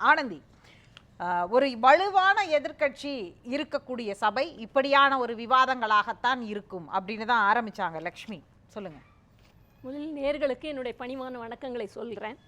ஆனந்தி ஒரு வலுவான எதிர்க்கட்சி இருக்கக்கூடிய சபை இப்படியான ஒரு விவாதங்களாகத்தான் இருக்கும் அப்படின்னு தான் ஆரம்பிச்சாங்க லக்ஷ்மி. சொல்லுங்கள் முதலில் நேர்களுக்கு என்னுடைய பணிவான வணக்கங்களை சொல்கிறேன்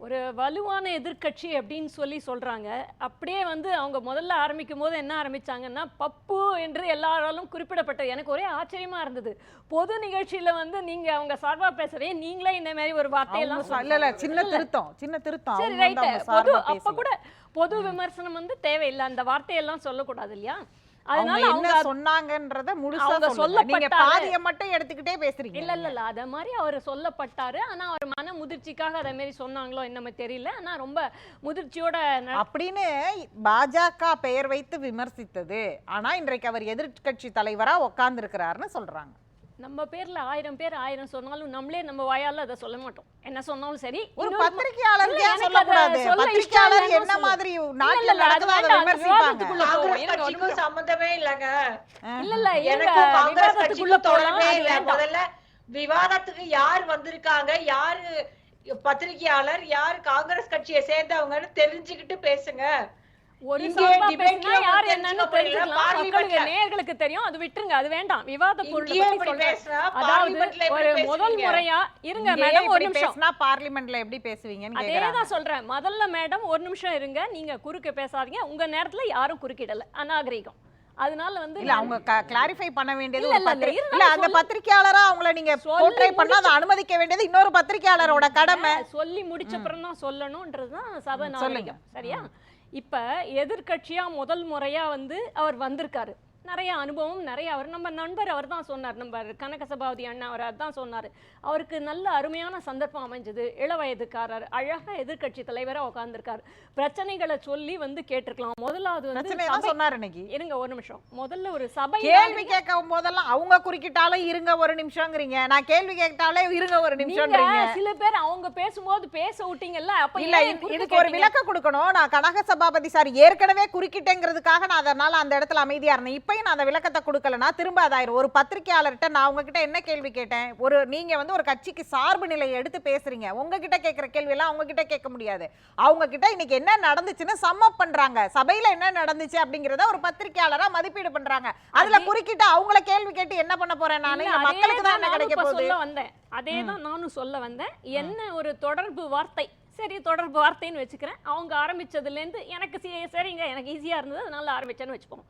ஒரு வலுவான எதிர்க்கட்சி அப்படின்னு சொல்லி சொல்கிறாங்க அப்படியே வந்து அவங்க முதல்ல ஆரம்பிக்கும் போது என்ன ஆரம்பிச்சாங்கன்னா பப்பு என்று எல்லாராலும் குறிப்பிடப்பட்ட எனக்கு ஒரே ஆச்சரியமா இருந்தது. பொது நிகழ்ச்சியில வந்து நீங்க அவங்க சார்பா பேசுறே நீங்களே இந்த மாதிரி ஒரு வார்த்தையெல்லாம் இல்ல சின்ன திருத்தம் சின்ன திருத்தம். சரி ரைட்டு பொது அப்ப. கூட பொது விமர்சனம் வந்து தேவையில்லை. அந்த வார்த்தையெல்லாம் சொல்லக்கூடாது இல்லையா? அதனால அவங்க சொன்னாங்கன்றத முழுசா சொல்லுங்க. நீங்க. பாதிய மட்டும் எடுத்துக்கிட்டே பேசுறீங்க இல்ல இல்ல இல்ல. அத மாதிரி அவர் சொல்லப்பட்டாரு. ஆனா அவர் மன முதிர்ச்சிக்காக அதே மாதிரி சொன்னாங்களோ என்னமே தெரியல. ஆனா ரொம்ப முதிர்ச்சியோட அப்படின்னு பாஜக பெயர் வைத்து விமர்சித்தது. ஆனா இன்றைக்கு அவர் எதிர்க்கட்சி தலைவரா உட்கார்ந்து இருக்கிறாருன்னு சொல்றாங்க. நம்ம பேர்ல ஆயிரம் பேர் ஆயிரம் சொன்னாலும் நம்மளே நம்ம வாயால அதை சொல்ல மாட்டோம். என்ன சொன்னாலும் சரி ஒரு பத்திரிகையாளர் எனக்கு சொல்ல இஷ்டம் பத்திரிகையாளர் என்ன. மாதிரி நாட்டுல அந்த விமர்சிப்பாங்க. சம்பந்தமே இல்லைங்க. இல்ல இல்ல எனக்கும் காங்கிரஸ் போலாம் தொடர்பே இல்ல. முதல்ல விவாதத்துக்கு யார் வந்திருக்காங்க யாரு பத்திரிகையாளர் யார் காங்கிரஸ் கட்சியை சேர்ந்தவங்கன்னு தெரிஞ்சுக்கிட்டு பேசுங்க. ஒரு debate பேசினா யார் என்னன்னு. தெரிஞ்சுக்கலாம். மக்களுக்கு. நேயர்களுக்கு தெரியும். அது விட்டுருங்க. அது வேண்டாம். விவாத பொருளை அதாவது ஒரு முதல் பேசுவீங்க? முறையா இருங்க மேடம் ஒரு நிமிஷம். பார்லிமெண்ட்ல எப்படி பேசுவீங்கன்னு அதே தான் சொல்றேன். முதல்ல மேடம் ஒரு நிமிஷம் இருங்க. நீங்க குறுக்க பேசாதீங்க. உங்க நேரத்துல யாரும் குறுக்கிடல. அநாகரிகம். அதனால வந்து இல்ல அவங்க கிளாரிஃபை பண்ண வேண்டியது இல்ல, அந்த பத்திரிக்கையாளரா அவங்கள நீங்க போர்ட்ரே பண்ணா அதை அனுமதிக்க வேண்டியது இன்னொரு பத்திரிக்கையாளரோட கடமை. சொல்லி முடிச்ச அப்புறம் தான் சொல்லணும்ன்றதுதான் சபை ம், சொல்லுங்க. நாகரிகம். சரியா? இப்ப எதிர்கட்சியாக முதல் முறையாக வந்து அவர் வந்திருக்காரு. நிறைய அனுபவம் நிறைய அவர் நம்ம நண்பர் அவர் தான் சொன்னார். நம்ம கனக சபாபதி அண்ணா அவர் அதான் சொன்னார். அவருக்கு நல்ல அருமையான சந்தர்ப்பம் அமைஞ்சது. இளவயதுக்காரர் அழகா எதிர்க்கட்சி தலைவரா உட்கார்ந்திருக்காரு பிரச்சனைகளை சொல்லி வந்து கேட்டிருக்கலாம். முதலாவது வந்து தான் சொன்னாரு இன்னைக்கு. இருங்க ஒரு நிமிஷம். முதல்ல ஒரு சபை கேள்வி கேட்கும் போதெல்லாம் அவங்க குறுக்கிட்டாலும் இருங்க ஒரு நிமிஷம்ங்கிறீங்க நான் கேள்வி கேட்டாலே இருங்க ஒரு நிமிஷம்ன்றீங்க சில பேர் அவங்க பேசும்போது பேச விட்டீங்கல்ல அப்ப இல்ல இதுக்கு ஒரு? விளக்கம் கொடுக்கணும். நான் கனக சபாபதி சார் ஏற்கனவே குறுக்கிட்டேங்கிறதுக்காக நான் அதனால அந்த இடத்துல அமைதியா இருந்தேன். இப்பயும் நான் அந்த விளக்கத்தை கொடுக்கலனா திரும்ப அதாயிரும். ஒரு பத்திரிக்கையாளர்கிட்ட நான் உங்ககிட்ட என்ன கேள்வி கேட்டேன்? ஒரு நீங்க வந்து ஒரு கட்சிக்கு சார்பு நிலையை எடுத்து பேசுறீங்க. உங்ககிட்ட கேட்கிற கேள்வி எல்லாம் அவங்க கிட்ட கேட்க முடியாது. அவங்க கிட்ட இன்னைக்கு என்ன நடந்துச்சுன்னு சம்மப் பண்றாங்க. சபையில என்ன நடந்துச்சு அப்படிங்கறத ஒரு பத்திரிக்கையாளரா மதிப்பீடு பண்றாங்க. அதுல அதே- குறுக்கிட்டு அவங்கள கேள்வி கேட்டு என்ன பண்ண போறேன் நானு? மக்களுக்கு தான் என்ன கிடைக்க போகுது? சொல்ல வந்தேன். அதே தான் நானும் சொல்ல வந்தேன். என்ன ஒரு தொடர்பு வார்த்தை? சரி தொடர்பு வார்த்தைன்னு வச்சுக்கிறேன். அவங்க ஆரம்பிச்சதுலேருந்து எனக்கு சரிங்க எனக்கு ஈஸியா இருந்தது. அதனால ஆரம்பிச்சேன்னு வச்சுப்போம்.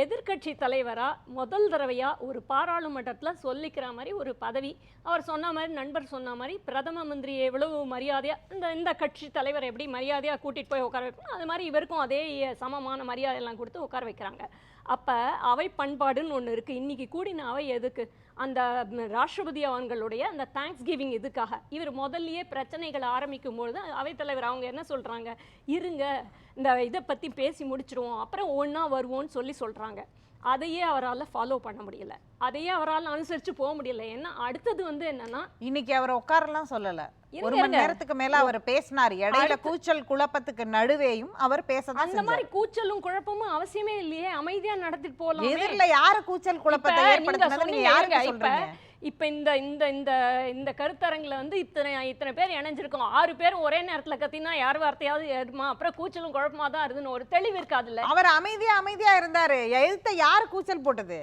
எதிர்க்கட்சி தலைவராக முதல் தடவையாக ஒரு பாராளுமன்றத்தில் சொல்லிக்கிற மாதிரி ஒரு பதவி. அவர் சொன்ன மாதிரி நண்பர் சொன்ன மாதிரி பிரதம மந்திரி எவ்வளவு மரியாதையாக இந்த இந்த கட்சி தலைவர் எப்படி மரியாதையாக கூட்டிகிட்டு போய் உட்கார வைக்கணும்? அது மாதிரி இவருக்கும் அதே சமமான மரியாதையெல்லாம் கொடுத்து உட்கார வைக்கிறாங்க. அப்போ அவை பண்பாடுன்னு ஒன்று இருக்குது இன்றைக்கி கூடின அவை எதுக்கு? அந்த ராஷ்டிரபதி அவங்களுடைய அந்த தேங்க்ஸ் கிவிங் இதுக்காக இவர் முதல்லையே பிரச்சனைகளை ஆரம்பிக்கும் பொழுது அவைத்தலைவர் அவங்க என்ன சொல்கிறாங்க இருங்க இந்த இதை பற்றி பேசி முடிச்சிருவோம். அப்புறம் ஒன்றா வருவோம்னு சொல்லி சொல்கிறாங்க அதையே அவரால ஃபாலோ பண்ண முடியல. அதையே அவரால் அனுசரிச்சு போக முடியல. ஏன்னா அடுத்தது வந்து என்னன்னா இன்னைக்கு அவர் உட்காரலாம் சொல்லல. ஒரு மணி. நேரத்துக்கு மேல அவர் பேசினார். இடையில கூச்சல் குழப்பத்துக்கு நடுவேயும் அவர் பேசதான் அந்த மாதிரி கூச்சலும் குழப்பமும் அவசியமே இல்லையே. அமைதியா நடத்திட்டு போலாமே. எதிரில யாரு கூச்சல் குழப்பத்தை ஏற்படுத்தினது நீங்க இப்ப சொல்றீங்க? இப்போ இந்த இந்த இந்த இந்த கருத்தரங்கில் வந்து இத்தனை இத்தனை பேர் இணைஞ்சிருக்கோம். ஆறு பேரும் ஒரே நேரத்தில் கத்தினா யார் வார்த்தையாவது ஏறுமா அப்புறம் கூச்சலும் குழப்பமா தான் இருதுன்னு ஒரு தெளிவு இருக்காதுல்ல? அவர் அமைதியா அமைதியா இருந்தாரு. எழுத்த யார் கூச்சல் போட்டது?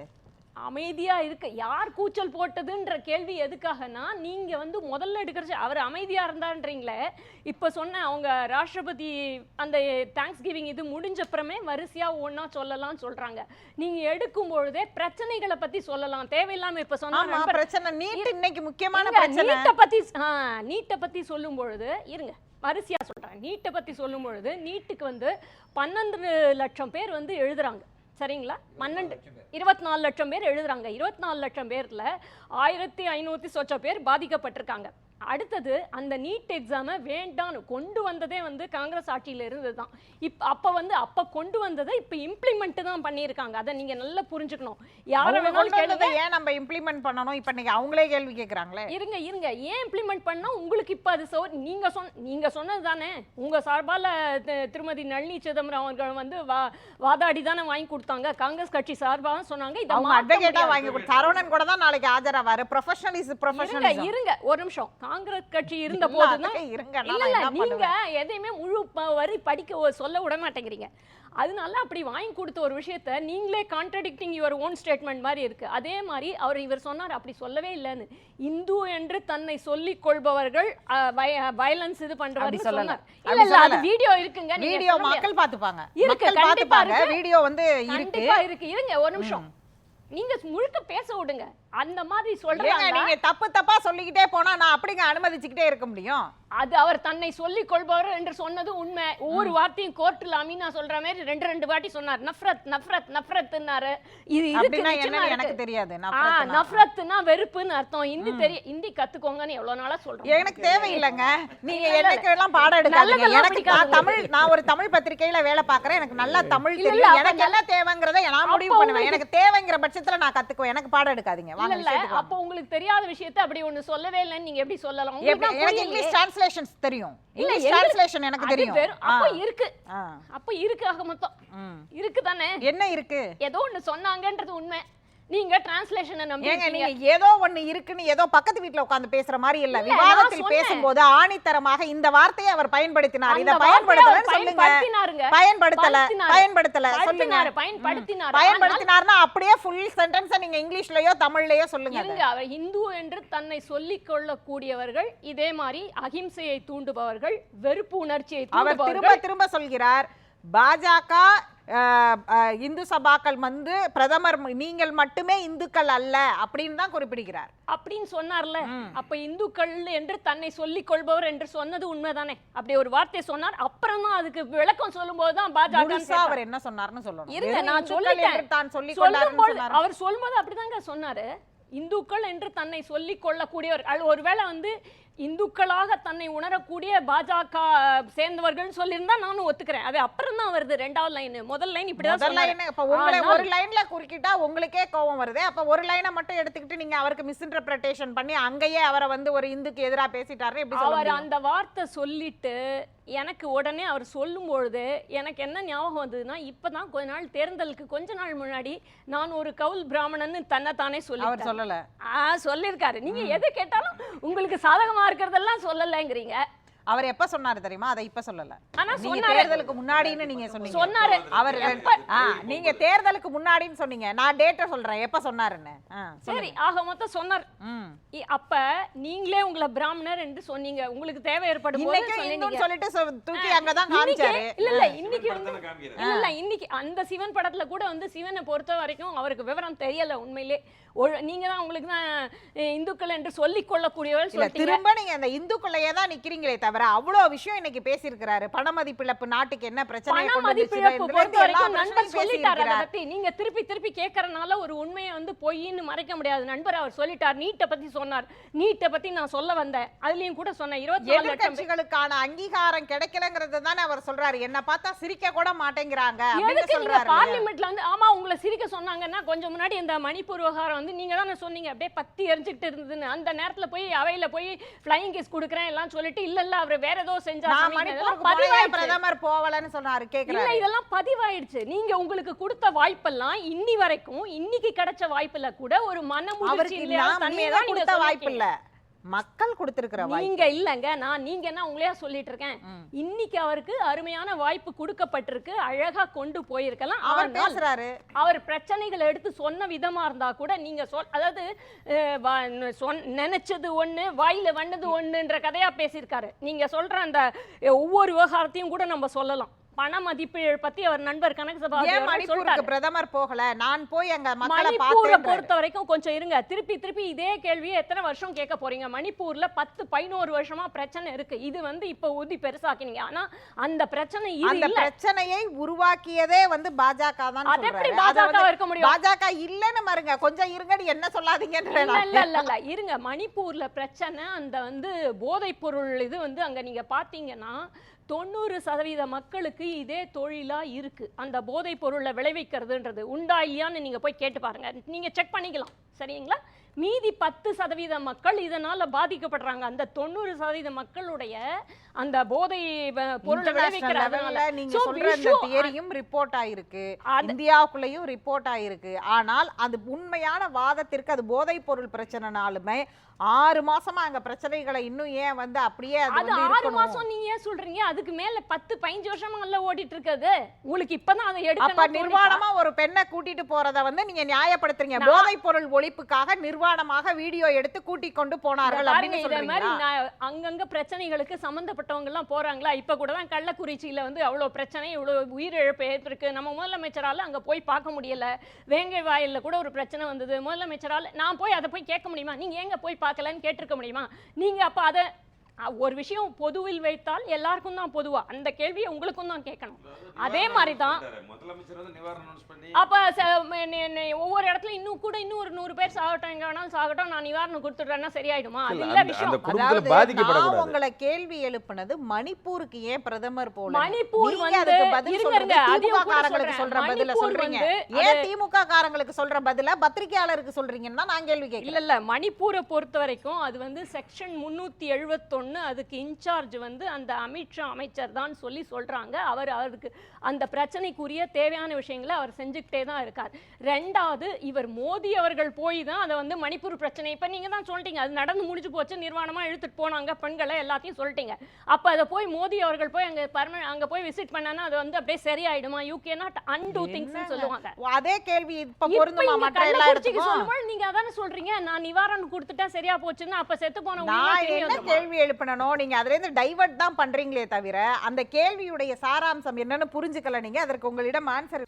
அமைதியா இருக்க யார் கூச்சல் போட்டதுன்ற கேள்வி எதுக்காகனா நீங்க வந்து முதல்ல எடுக்கிறது அவர் அமைதியா இருந்தான்றீங்களே இப்ப சொன்ன அவங்க ராஷ்டிரபதி அந்த தேங்க்ஸ் கிவிங் இது முடிஞ்ச அப்புறமே வரிசையா ஒண்ணா சொல்லலாம் சொல்றாங்க. நீங்க எடுக்கும் பொழுதே பிரச்சனைகளை பத்தி சொல்லலாம். தேவையில்லாம இப்ப சொன்ன பிரச்சனை நீட் இன்னைக்கு முக்கியமான பிரச்சனை. நீட்டை பத்தி ஆ, நீட்டை பத்தி சொல்லும் பொழுது இருங்க வரிசையா சொல்றேன். நீட்டை பத்தி சொல்லும் பொழுது நீட்டுக்கு வந்து பன்னெண்டு லட்சம் பேர் வந்து எழுதுறாங்க. சரிங்களா? பன்னெண்டு இருபத்தி நாலு லட்சம் பேர் எழுதுறாங்க. இருபத்தி நாலு லட்சம் பேர்ல ஆயிரத்தி ஐநூத்தி சொச்ச பேர் பாதிக்கப்பட்டிருக்காங்க. அடுத்தது அந்த நீட் எக்ஸாமை வேண்டான்னு கொண்டு வந்ததே வந்து காங்கிரஸ் ஆட்சியில இருந்து தான் இப்ப அப்ப வந்து அப்ப கொண்டு வந்ததை இப்ப இம்ப்ளிமெண்ட் தான் பண்ணியிருக்காங்க. அதை நீங்க நல்லா புரிஞ்சுக்கணும். யாரை வேணாலும் வந்ததை ஏன் நம்ம இம்ப்ளிமெண்ட் பண்ணணும்? இப்ப இன்னைக்கு அவங்களே கேள்வி கேக்குறாங்களே. இருங்க இருங்க. ஏன் இம்ப்ளிமெண்ட் பண்ணா உங்களுக்கு இப்ப அது சோ நீங்க சொன்ன நீங்க சொன்னது தானே. உங்க சார்பால திருமதி நளினி சிதம்பரம் அவர்கள் வந்து வா வாதாடி தானே வாங்கி கொடுத்தாங்க. காங்கிரஸ் கட்சி சார்பாக சொன்னாங்க. இதை அவங்க மாத்த அட்வொகேட்டா முடியாது. வாங்கி கொடுத்து சரவணன் கூட தான் நாளைக்கு ஆஜராவாரு. ப்ரொஃபஷனல் இஸ் ப்ரொஃபஷனல் இருங்க. ஒரு நிமிஷம். காங்கிரஸ் கட்சி இருந்த போதுதான் நீங்க எதையுமே முழு வரி படிக்க சொல்ல விட மாட்டேங்கிறீங்க. அதனால அப்படி வாங்கி கொடுத்த ஒரு விஷயத்த நீங்களே கான்ட்ரடிக்டிங் யுவர் ஓன் ஸ்டேட்மெண்ட் மாதிரி இருக்கு. அதே மாதிரி அவர் இவர் சொன்னார் அப்படி சொல்லவே இல்லைன்னு. இந்து என்று தன்னை சொல்லிக் கொள்பவர்கள் வயலன்ஸ் இது பண்றவர்கள். சொன்னார். இல்ல இல்ல அது. வீடியோ இருக்குங்க வீடியோ சொல்ல. மக்கள் பாத்துப்பாங்க இருக்கு, கண்டிப்பா இருக்கு. வீடியோ வந்து இருக்கு. இருக்கு. இருங்க ஒரு நிமிஷம். நீங்க முழுக்க பேச விடுங்க. அந்த மாதிரி சொல்றாங்க. நீங்க தப்பு தப்பா சொல்லிக்கிட்டே போனா நான் அப்படிங்க அனுமதிச்சுக்கிட்டே இருக்க முடியும்? அது அவர் தன்னை சொல்லிக் கொள்பவர் என்று சொன்னது உண்மை. ஒவ்வொரு வார்த்தையும் கோர்ட்ல அமீனா சொல்ற மாதிரி ரெண்டு ரெண்டு வாட்டி சொன்னார். நஃப்ரத் நஃப்ரத் நஃப்ரத்னாரு இது இருக்கு. எனக்கு தெரியாது. நஃப்ரத்னா. வெறுப்புன்னு அர்த்தம். ஹிந்தி தெரிய ஹிந்தி கத்துக்கோங்கன்னு எவ்வளவு நாளா சொல்றேன் எனக்கு தேவையில்லைங்க. நீங்க. எனக்கு எல்லாம் பாடம் எடுக்காதீங்க. எனக்கு தமிழ் நான் ஒரு தமிழ் பத்திரிக்கையில வேலை பார்க்கறேன். எனக்கு நல்லா தமிழ் தெரியும். அப்ப எனக்கு என்ன தேவைங்கிறத நான் முடிவு பண்ணுவேன். எனக்கு தேவைங்கிற பட்சத்துல நான் கத்துக்குவேன். எனக்கு பாடம் எடுக்காதீங்க. இல்ல அப்ப உங்களுக்கு தெரியாத விஷயத்தை அப்படி ஒண்ணு சொல்லவே இல்லைன்னு நீங்க எப்படி சொல்லலாம். உங்களுக்கு எனக்கு. இங்கிலீஷ் டிரான்ஸ்லேஷன்ஸ் தெரியும். இங்கிலீஷ் டிரான்ஸ்லேஷன் எனக்கு தெரியும். அப்ப இருக்கு. அப்ப இருக்கு ஆக மொத்தம். இருக்கு தானே என்ன இருக்கு? ஏதோ ஒண்ணு சொன்னாங்கன்றது உண்மை. நீங்க டிரான்ஸ்லேஷனை நம்பி ஏங்க. நீங்க ஏதோ ஒண்ணு இருக்குன்னு ஏதோ பக்கத்து வீட்ல உட்கார்ந்து பேசுற மாதிரி இல்ல விவாதத்தில். பேசும்போது ஆணித்தரமாக இந்த வார்த்தையை அவர் பயன்படுத்தினார் இத பயன்படுத்தலன்னு சொல்லுங்க. பயன்படுத்தல. பயன்படுத்தல சொல்லுங்க படுத்தினாரு, பயன்படுத்தினாரு. பயன்படுத்தினார்னா அப்படியே ஃபுல் சென்டென்ஸ நீங்க இங்கிலீஷ்லயோ தமிழ்லயோ சொல்லுங்க. இருங்க அவர் இந்து என்று தன்னை சொல்லிக் கொள்ளக்கூடியவர்கள் இதே மாதிரி அகிம்சையை தூண்டுபவர்கள் வெறுப்பு உணர்ச்சியை அவர் திரும்ப திரும்ப சொல்கிறார் பாஜக இந்து சபாக்கள் வந்து பிரதமர் நீங்கள் மட்டுமே இந்துக்கள் அல்ல அப்படின்னு தான் குறிப்பிடுகிறார். அப்படின்னு சொன்னார்ல. அப்ப இந்துக்கள் என்று தன்னை சொல்லிக் கொள்பவர் என்று சொன்னது உண்மைதானே? அப்படி ஒரு வார்த்தை சொன்னார். அப்புறம் தான் அதுக்கு விளக்கம் சொல்லும்போது தான் பாஜக அவர் என்ன சொன்னார்னு சொல்லணும். வெறும் நான் சொல்லிட்டேன். தான் சொன்னாரு. அவர் சொல்லும்போது அப்படிதாங்க சொன்னாரு. இந்துக்கள் என்று தன்னை சொல்லிக் கொள்ளக்கூடியவர். ஒருவேளை வந்து இந்துக்களாக தன்னை உணரக்கூடிய பாஜக சேர்ந்தவர்கள் சொல்லியிருந்தா நானும் ஒத்துக்கிறேன் அது அப்புறம் தான் வருது ரெண்டாவது லைன் முதல் லைன் இப்படிதான் சொன்னாரு. லைன் இப்ப உங்களை ஒரு லைன்ல குறுக்கிட்டா உங்களுக்கே கோவம் வருது அப்ப ஒரு லைனை மட்டும் எடுத்துக்கிட்டு நீங்க அவருக்கு மிஸ்இன்டர்பிரேஷன் பண்ணி அங்கேயே அவரை வந்து ஒரு இந்துக்கு எதிரா பேசிட்டாரு சொல்ல அவர்? அந்த வார்த்தை சொல்லிட்டு எனக்கு உடனே அவர் சொல்லும் பொழுது எனக்கு என்ன ஞாபகம் வந்ததுன்னா இப்பதான் கொஞ்ச நாள் தேர்தலுக்கு கொஞ்ச நாள் முன்னாடி நான் ஒரு கவுல் பிராமணன்னு தன்னைத்தானே அவர் சொல்லி சொல்லல. ஆ சொல்லியிருக்காரு. நீங்க எது கேட்டாலும் உங்களுக்கு சாதகமா இருக்கிறதெல்லாம் சொல்லலைங்கிறீங்க. அவர் எப்ப சொன்னாரு தெரியுமா? அதை இப்ப சொல்லல. ஆனா நீங்க சொன்னாரு. தேர்தலுக்கு முன்னாடின்னு நீங்க சொன்னீங்க. சொன்னாரு அவர் நீங்க தேர்தலுக்கு முன்னாடின்னு சொன்னீங்க. நான் டேட்ட சொல்றேன். எப்ப சொன்னாருன்னு? சரி. ஆக மொத்தம் சொன்னார். அப்ப நீங்களே உங்களை பிராமணர் என்று சொன்னீங்க. உங்களுக்கு தேவை ஏற்படும் போது சொல்லிட்டு சொ- தூக்கி அங்கதான் காமிச்சாரு. இல்ல இல்ல இன்னைக்கு. இல்ல இல்ல இன்னைக்கு அந்த சிவன் படத்துல கூட வந்து சிவனை பொறுத்த வரைக்கும் அவருக்கு விவரம் தெரியல உண்மையிலே. நீங்க தான் உங்களுக்கு தான் இந்துக்கள் என்று சொல்லிக் கொள்ளக்கூடியவர் இல்ல சொல்லிட்டீங்க. திரும்ப நீங்க அந்த இந்துக்குள்ளேயே தான் நிக்கிறீங்களே தவிர அவ்வளவு விஷயம் இன்னைக்கு பேசியிருக்கிறாரு. பண மதிப்பிழப்பு நாட்டுக்கு என்ன பிரச்சனை நீங்க திருப்பி திருப்பி கேட்கறதுனால ஒரு உண்மையை வந்து பொய்ன்னு மறைக்க முடியாது. நண்பர் அவர் சொல்லிட்டார் நீட்டை பத்தி சொன்னார். நீட்டை பத்தி நான் சொல்ல வந்தேன். அதுலயும் கூட சொன்னேன் இருபத்தி பேர். எதிர்க்கட்சிகளுக்கான அங்கீகாரம் கிடைக்கலங்கிறது தானே அவர் சொல்றாரு. என்ன பார்த்தா சிரிக்க கூட மாட்டேங்கிறாங்க பார்லிமெண்ட்ல வந்து ஆமா உங்களை சிரிக்க சொன்னாங்கன்னா கொஞ்சம் முன்னாடி இந்த மணிப்பூர் விவகாரம் வந்து நீங்க தானே சொன்னீங்க. அப்படியே பத்தி எரிஞ்சுக்கிட்டு இருந்ததுன்னு. அந்த நேரத்துல போய் அவையில போய் ஃப்ளைங் கேஸ் கொடுக்குறேன் எல்லாம் சொல்லிட்டு இல்ல இல்ல அவர் வேற ஏதோ செஞ்சா நான் மணிப்பூருக்கு போனேன். பிரதமர் போகலன்னு சொன்னாரு இல்ல கேக்குறாரு இதெல்லாம் பதிவாயிடுச்சு நீங்க உங்களுக்கு கொடுத்த வாய்ப்பெல்லாம் இன்னி வரைக்கும் இன்னைக்கு கிடைச்ச வாய்ப்புல கூட ஒரு இல்லையா நாம் தன்மையை தான் கொடுத்த வாய்ப்பு. இல்ல மக்கள் கொடுத்திருக்கிற நீங்க இல்லங்க நான் நீங்க என்ன உங்களையா சொல்லிட்டு இருக்கேன். இன்னைக்கு அவருக்கு அருமையான வாய்ப்பு கொடுக்கப்பட்டிருக்கு அழகா கொண்டு போயிருக்கலாம். அவர் பேசுறாரு. அவர் பிரச்சனைகளை எடுத்து சொன்ன விதமா இருந்தா கூட நீங்க சொல் அதாவது நினைச்சது ஒண்ணு வாயில வந்தது ஒண்ணுன்ற கதையா பேசியிருக்காரு. நீங்க சொல்ற அந்த ஒவ்வொரு விவகாரத்தையும் கூட நம்ம சொல்லலாம். பண மதிப்பு பத்தி அவர் நண்பர் கனக சபா ஏன் அவர்கள் மணிப்பூருக்கு சொல்லிட்டாரு. பிரதமர் போகல? நான் போய் அங்க மக்களை மணிப்பூரை பொறுத்த வரைக்கும் கொஞ்சம் இருங்க. திருப்பி திருப்பி இதே கேள்வியை எத்தனை வருஷம் கேட்க போறீங்க? மணிப்பூர்ல பத்து பதினோரு வருஷமா பிரச்சனை இருக்கு. இது வந்து இப்ப ஊதி பெருசாக்கினீங்க. ஆனா அந்த பிரச்சனை அந்த பிரச்சனையை உருவாக்கியதே வந்து பாஜக தான் அது எப்படி பாஜக இருக்க முடியும்? பாஜக இல்லன்னு பாருங்க கொஞ்சம் இருங்கடி என்ன சொல்லாதீங்கன்ற. இல்ல இல்ல இல்ல இருங்க. மணிப்பூர்ல பிரச்சனை அந்த வந்து போதைப் பொருள் இது வந்து அங்க நீங்க பாத்தீங்கன்னா தொண்ணூறு சதவீத மக்களுக்கு இதே தொழிலா இருக்கு. அந்த போதைப் பொருளை விளைவிக்கிறதுன்றது உண்டா இல்லையான்னு நீங்க போய் கேட்டு பாருங்க. நீங்க செக் பண்ணிக்கலாம். சரிங்களா? மீதி பத்து சதவீத மக்கள் இதனால பாதிக்கப்படுறாங்க. அந்த தொண்ணூறு சதவீத மக்களுடைய அந்த போதை பொருளை விளைவிக்கிற அதனால. நீங்க சொல்ற விஷு- தியரியும் ரிப்போர்ட் ஆயிருக்கு. இந்தியாவுக்குள்ளேயும் ரிப்போர்ட் ஆயிருக்கு. ஆனால் அது உண்மையான வாதத்திற்கு அது போதைப் பொருள் பிரச்சனைனாலுமே ஆறு மாசமா அங்க பிரச்சனைகளை இன்னும் ஏன் வந்து அப்படியே அது ஆறு மாசம் நீங்க ஏன் சொல்றீங்க? அதுக்கு மேல பத்து பதினஞ்சு வருஷமா இல்ல ஓடிட்டு இருக்குது. உங்களுக்கு இப்பதான் அதை எடுக்கணும் நிர்வாணமா ஒரு பெண்ணை கூட்டிட்டு போறத வந்து நீங்க நியாயப்படுத்துறீங்க. போதைப் பொருள் ஒழிப்புக்காக நிர்வாணமாக வீடியோ எடுத்து கூட்டிக் கொண்டு போனார்கள் அப்படின்னு இதே மாதிரி அங்கங்க பிரச்சனைகளுக்கு சம்பந்தப்பட்டவங்க எல்லாம் போறாங்களா? இப்ப கூட தான் கள்ளக்குறிச்சியில வந்து அவ்வளவு பிரச்சனை இவ்வளவு உயிரிழப்பு ஏற்றிருக்கு நம்ம முதலமைச்சரால அங்க போய் பார்க்க முடியல. வேங்கை வாயில்ல கூட ஒரு பிரச்சனை வந்தது. முதலமைச்சரால நான் போய் அதை போய் கேட்க முடியுமா? நீங்க எங்க போய் பார்க்கலன்னு கேட்டிருக்க முடியுமா? நீங்க அப்ப அதை ஒரு விஷயம் பொதுவில் வைத்தால் எல்லாருக்கும் தான் பொதுவா. அந்த கேள்வியை உங்களுக்கும் தான் கேட்கணும். அதே மாதிரி தான் முதலமைச்சர் வந்து நிவாரணம் announce பண்ணி அப்ப ஒவ்வொரு இடத்துல இன்னும் கூட இன்னும் ஒரு நூறு பேர் சாகட்டும் எங்க வேணாலும் சாகட்டும் நான் நிவாரணம் கொடுத்துட்றேன்னா சரியாயிடுமா? அது இல்ல, இல்ல விஷயம். உங்களை கேள்வி எழுப்புனது மணிப்பூருக்கு ஏன் பிரதமர் போல? மணிப்பூர் வந்து திமுக காரங்களுக்கு. சொல்ற பதில சொல்றீங்க. ஏன் திமுக காரங்களுக்கு சொல்ற பதில? பத்திரிகையாளருக்கு சொல்றீங்கன்னா நான் கேள்வி இல்ல கேட்கல இல்ல மணிப்பூரை பொறுத்த வரைக்கும் அது வந்து செக்ஷன் முன்னூத்தி எழுபத்தொன்னு அதுக்கு இன்சார்ஜ் வந்து அந்த அமித்ஷா அமைச்சர் தான் சொல்லி சொல்றாங்க. அவர் அவருக்கு அந்த பிரச்சனைக்குரிய தேவையான விஷயங்களை அவர் செஞ்சுக்கிட்டே தான் இருக்கார். ரெண்டாவது இவர் மோடி அவர்கள் போய் தான் அதை வந்து மணிப்பூர் பிரச்சனை இப்ப நீங்க தான் சொல்லிட்டீங்க அது நடந்து முடிஞ்சு போச்சு நிர்வாணமா இழுத்துட்டு போனாங்க பெண்களை எல்லாத்தையும் சொல்லிட்டீங்க. அப்ப அதை போய் மோடி அவர்கள் போய் அங்க பர்ம அங்க போய் விசிட் பண்ணானா அது வந்து அப்படியே சரியாயிடுமா? You can not undo things? சொல்லுவாங்க. அதே கேள்வி இப்ப இப்ப பொருந்துமா? இங்க மற்ற எல்லா கள்ளக்குறிச்சிக்கு இடத்துக்கும்? சொல்லும்போது நீங்க அதானே சொல்றீங்க நான் நிவாரணம் கொடுத்துட்டா சரியா போச்சுன்னு அப்ப செத்து போன நான் என்ன கேள்வி எழுப்பினனோ நீங்க அதுல டைவர்ட் தான் பண்றீங்களே தவிர அந்த கேள்வியுடைய சாராம்சம் என்னன்னு புரிஞ்சுக்கல நீங்க அதற்கு உங்களிடம் ஆன்சர்